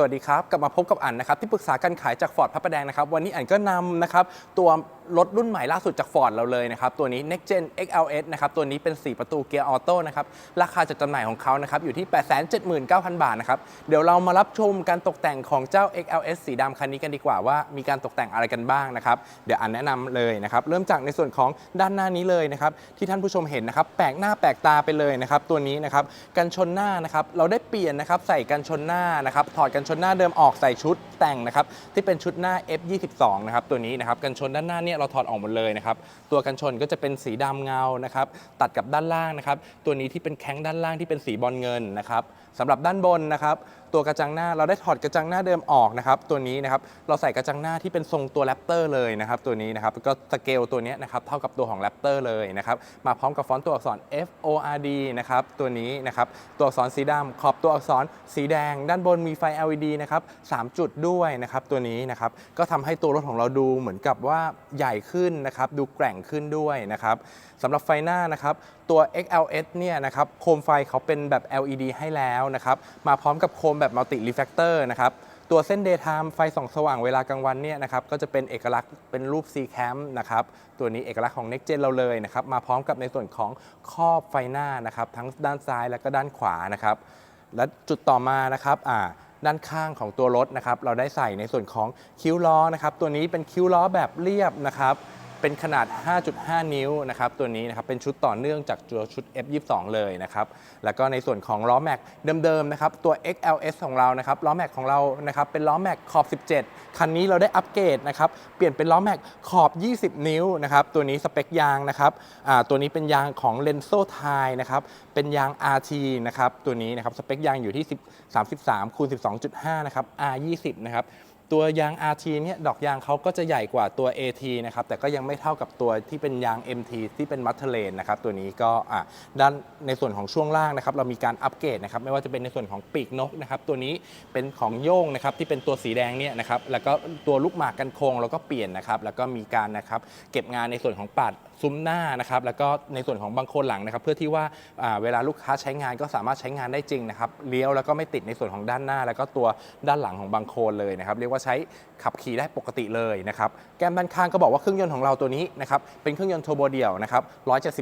สวัสดีครับ กลับมาพบกับอันนะครับที่ปรึกษาการขายจากฟอร์ดพระประแดงนะครับ วันนี้อันก็นำนะครับตัว รถรุ่นใหม่ล่าสุดจากฟอร์ดเราเลยนะครับ ตัวนี้ Next Gen XLS นะครับ ตัวนี้เป็น 4 ประตูเกียร์ออโต้นะครับ ราคาจัดจำหน่ายของเขานะครับ อยู่ที่ 879,000 บาทนะครับ เดี๋ยวเรามารับชมการตกแต่งของเจ้า XLS สีดำคันนี้กันดีกว่าว่ามีการตกแต่งอะไรกันบ้างนะครับ เดี๋ยวอันแนะนำเลยนะครับ เริ่มจากในส่วนของด้านหน้านี้เลยนะครับ ที่ท่านผู้ชมเห็นนะครับ แปลกหน้าแปลกตาไปเลยนะครับ ตัวนี้นะครับ กันชนหน้านะครับ เราได้เปลี่ยนนะครับ ใส่กันชนหน้านะครับ ถอดกันชนหน้าเดิมออกใส่ชุดแต่งนะครับ ที่เป็นชุดหน้า F22 นะครับ ตัวนี้นะครับ กันชนด้านหน้าเนี่ยเราถอดออกหมดเลยนะครับ ตัวกันชนก็จะเป็นสีดำเงานะครับ ตัดกับด้านล่างนะครับ ตัวนี้ที่เป็นแข้งด้านล่างที่เป็นสีบอลเงินนะครับสำหรับด้านบนนะครับ ตัวกระจังหน้าเราได้ถอดกระจังหน้าเดิมออกนะครับ ตัวนี้นะครับเราใส่กระจังหน้าที่เป็นทรงตัวแรปเตอร์เลยนะครับตัวนี้นะครับก็สเกลตัวนี้นะครับเท่ากับตัวของแรปเตอร์เลยนะครับมาพร้อมกับฟอนต์ตัวอักษร F O R D นะครับตัวนี้นะครับตัวอักษรสีดำขอบตัวอักษรสีแดง ด้านบนมีไฟ LED นะครับ3จุดด้วยนะครับตัวนี้นะครับก็ทำให้ตัวรถของเราดูเหมือนกับว่าใหญ่ขึ้นนะครับดูแกร่งขึ้นด้วยนะครับสำหรับไฟหน้านะครับตัว XLS เนี่ยนะครับโคมไฟเขาเป็นแบบ LED ให้แล้วนะครับมาพร้อมกับโคมแบบ Multi Reflector นะครับตัวเส้น Daytime ไฟส่องสว่างเวลากลางวันเนี่ยนะครับก็จะเป็นเอกลักษณ์เป็นรูป C cam นะครับตัวนี้เอกลักษณ์ของ Next Gen เราเลยนะครับมาพร้อมกับในส่วนของครอบไฟหน้านะครับทั้งด้านซ้ายและก็ด้านขวานะครับและจุดต่อมานะครับอ่า ด้านข้างของตัวรถนะครับ เราได้ใส่ในส่วนของคิ้วล้อนะครับ ตัวนี้เป็นคิ้วล้อแบบเรียบนะครับ เป็นขนาด 5.5 นิ้วนะครับตัวนี้นะครับเป็นชุดต่อเนื่องจากตัวชุด F22 เลยนะครับแล้วก็ในส่วนของล้อแม็กเดิมๆนะครับตัว XLS ของเรานะครับล้อแม็กของเรานะครับเป็นล้อแม็กขอบ 17 คันนี้เราได้อัปเกรดนะครับเปลี่ยนเป็นล้อแม็กขอบ 20 นิ้วนะครับตัวนี้สเปคยางนะครับตัวนี้เป็นยางของ l e n s o t i นะครับเป็นยาง RT นะครับตัวนี้นะครับสเปคยางอยู่ที่ 33คูณ12.5 นะครับ R20 นะครับ ตัวยาง RT เนี่ยดอกยางเขาก็จะใหญ่กว่าตัว AT นะครับแต่ก็ยังไม่เท่ากับตัวที่เป็นยาง MT ที่เป็นมัทเทเลนนะครับตัวนี้ก็อะด้านในส่วนของช่วงล่างนะครับเรามีการอัปเกรดนะครับไม่ว่าจะเป็นในส่วนของปีกนกนะครับตัวนี้เป็นของโย่งนะครับที่เป็นตัวสีแดงเนี่ยนะครับแล้วก็ตัวลูกหมากกันโคงเราก็เปลี่ยนนะครับแล้วก็มีการนะครับเก็บงานในส่วนของปัดซุ้มหน้านะครับแล้วก็ในส่วนของบังโคนหลังนะครับเพื่อที่ว่าเวลาลูกค้าใช้งานก็สามารถใช้งานได้จริงนะครับเลี้ยวแล้วก็ไม่ติดในส่วนของด้านหน้า แล้วก็ตัวด้านหลังของบังคนเลยนะครับเรียกว่าใช้ขับขี่ได้ปกติเลยนะครับแก้มด้านข้างก็บอกว่าเครื่องยนต์ของเราตัวนี้นะครับเป็นเครื่องยนต์โทโบเดี่ยวนะครับ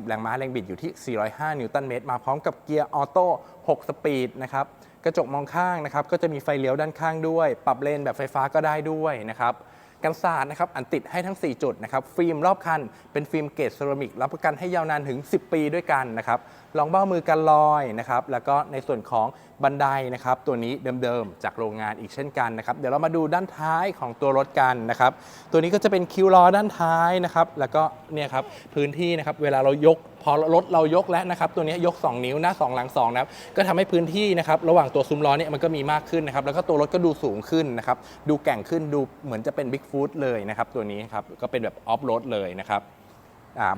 170 แรงม้าแรงบิดอยู่ที่ 405 นิวตันเมตร มาพร้อมกับเกียร์ออโต้ 6 สปีดนะครับกระจกมองข้างนะครับก็จะมีไฟเลี้ยวด้านข้างด้วย ปรับเลนแบบไฟฟ้าก็ได้ด้วยนะครับ กันศาสตร์นะครับอันติดให้ทั้ง 4 จุดนะครับฟิล์มรอบคัน เป็นฟิล์มเกรดเซรามิกรับประกันให้ยาวนานถึง 10 ปีด้วยกันนะครับรองเบ้ามือกันลอยนะครับแล้วก็ในส่วนของบันไดนะครับตัวนี้เดิมๆ จากโรงงานอีกเช่นกันนะครับเดี๋ยวเรามาดูด้านท้ายของตัวรถกันนะครับตัวนี้ก็จะเป็นคิวล้อด้านท้ายนะครับแล้วก็เนี่ยครับพื้นที่นะครับเวลาเรายก พอรถเรายกแล้วนะครับตัวนี้ยก 2 นิ้วหน้า 2 หลัง2นะครับก็ทำให้พื้นที่นะครับระหว่างตัวซุ้มล้อเนี่ยมันก็มีมากขึ้นนะครับแล้วก็ตัวรถก็ดูสูงขึ้นนะครับดูแก่งขึ้นดูเหมือนจะเป็นบิ๊กฟู t เลยนะครับตัวนี้ครับก็เป็นแบบออฟโรดเลยนะครับ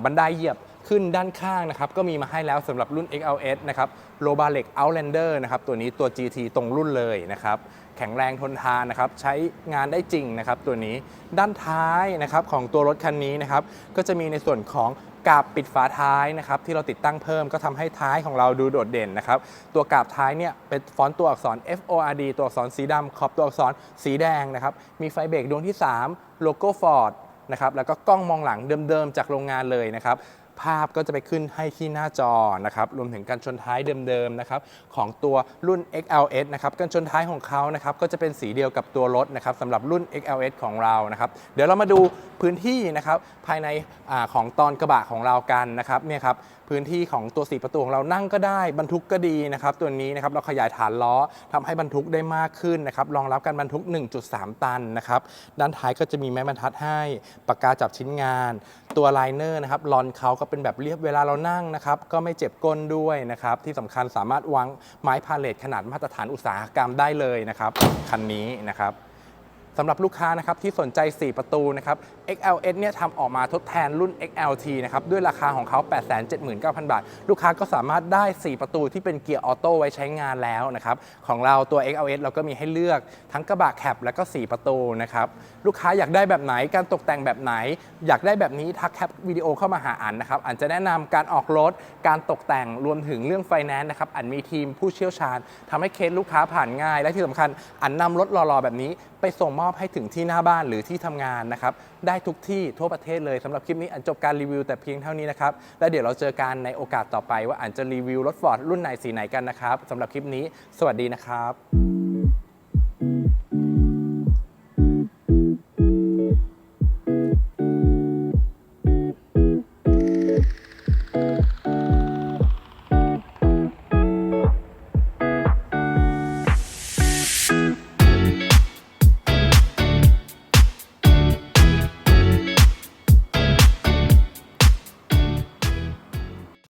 บันไดเหยียบขึ้นด้านข้างนะครับก็มีมาให้แล้วสำหรับรุ่น XLS นะครับโลบาเล็ก Outlander นะครับตัวนี้ตัว GT ตรงรุ่นเลยนะครับแข็งแรงทนทานนะครับใช้งานได้จริงนะครับตัวนี้ด้านท้ายนะครับของตัวรถคันนี้นะครับก็จะมีในส่วนของ กาบปิดฝาท้ายนะครับที่เราติดตั้งเพิ่มก็ทำให้ท้ายของเราดูโดดเด่นนะครับตัวกาบท้ายเนี่ยเป็นฟอนต์ตัวอักษร F O R D ตัวอักษรสีดำขอบตัวอักษรสีแดงนะครับมีไฟเบรกดวงที่ 3 โลโก้ Ford นะครับแล้วก็กล้องมองหลังเดิมๆ จากโรงงานเลยนะครับ ภาพก็จะไปขึ้นให้ที่หน้าจอนะครับรวมถึงการชนท้ายเดิมๆนะครับของตัวรุ่น XLS นะครับการชนท้ายของเขานะครับก็จะเป็นสีเดียวกับตัวรถนะครับสำหรับรุ่น XLS ของเรานะครับเดี๋ยวเรามาดูพื้นที่นะครับภายในอของตอนกระบะของเรากันนะครับเนี่ยครับพื้นที่ของตัวสีประตูของเรานั่งก็ได้บรรทุกก็ดีนะครับตัวนี้นะครับเราขยายฐานล้อทำให้บรรทุกได้มากขึ้นนะครับรองรับการบรรทุก 1.3 ตันนะครับด้านท้ายก็จะมีไม้บรรทัดให้ปากกาจับชิ้นงาน ตัวไลเนอร์นะครับลอนเขาก็เป็นแบบเรียบเวลาเรานั่งนะครับก็ไม่เจ็บก้นด้วยนะครับที่สำคัญสามารถวางไม้พาเลทขนาดมาตรฐานอุตสาหกรรมได้เลยนะครับคันนี้นะครับ สำหรับลูกค้านะครับที่สนใจ 4 ประตูนะครับ XLS เนี่ยทำออกมาทดแทนรุ่น XLT นะครับด้วยราคาของเขา 879,000 บาท ลูกค้าก็สามารถได้ 4 ประตูที่เป็นเกียร์ออโต้ไว้ใช้งานแล้วนะครับของเราตัว XLS เราก็มีให้เลือกทั้งกระบะแคปและก็ 4 ประตูนะครับลูกค้าอยากได้แบบไหนการตกแต่งแบบไหน อยากได้แบบนี้ทักแคปวิดีโอเข้ามาหาอันนะครับอันจะแนะนำการออกรถการตกแต่งรวมถึงเรื่องไฟแนนซ์นะครับอันมีทีมผู้เชี่ยวชาญทำให้เคสลูกค้าผ่านง่าย และที่สำคัญอันนำรถรอๆแบบนี้ไปส่งมอบให้ถึงที่หน้าบ้านหรือที่ทำงานนะครับ ได้ทุกที่ทั่วประเทศเลยสำหรับคลิปนี้อันจบการรีวิวแต่เพียงเท่านี้นะครับ และเดี๋ยวเราเจอกันในโอกาสต่อไปว่าอันจะรีวิวรถฟอร์ดรุ่นไหนสีไหนกันนะครับสำหรับคลิปนี้ สวัสดีนะครับ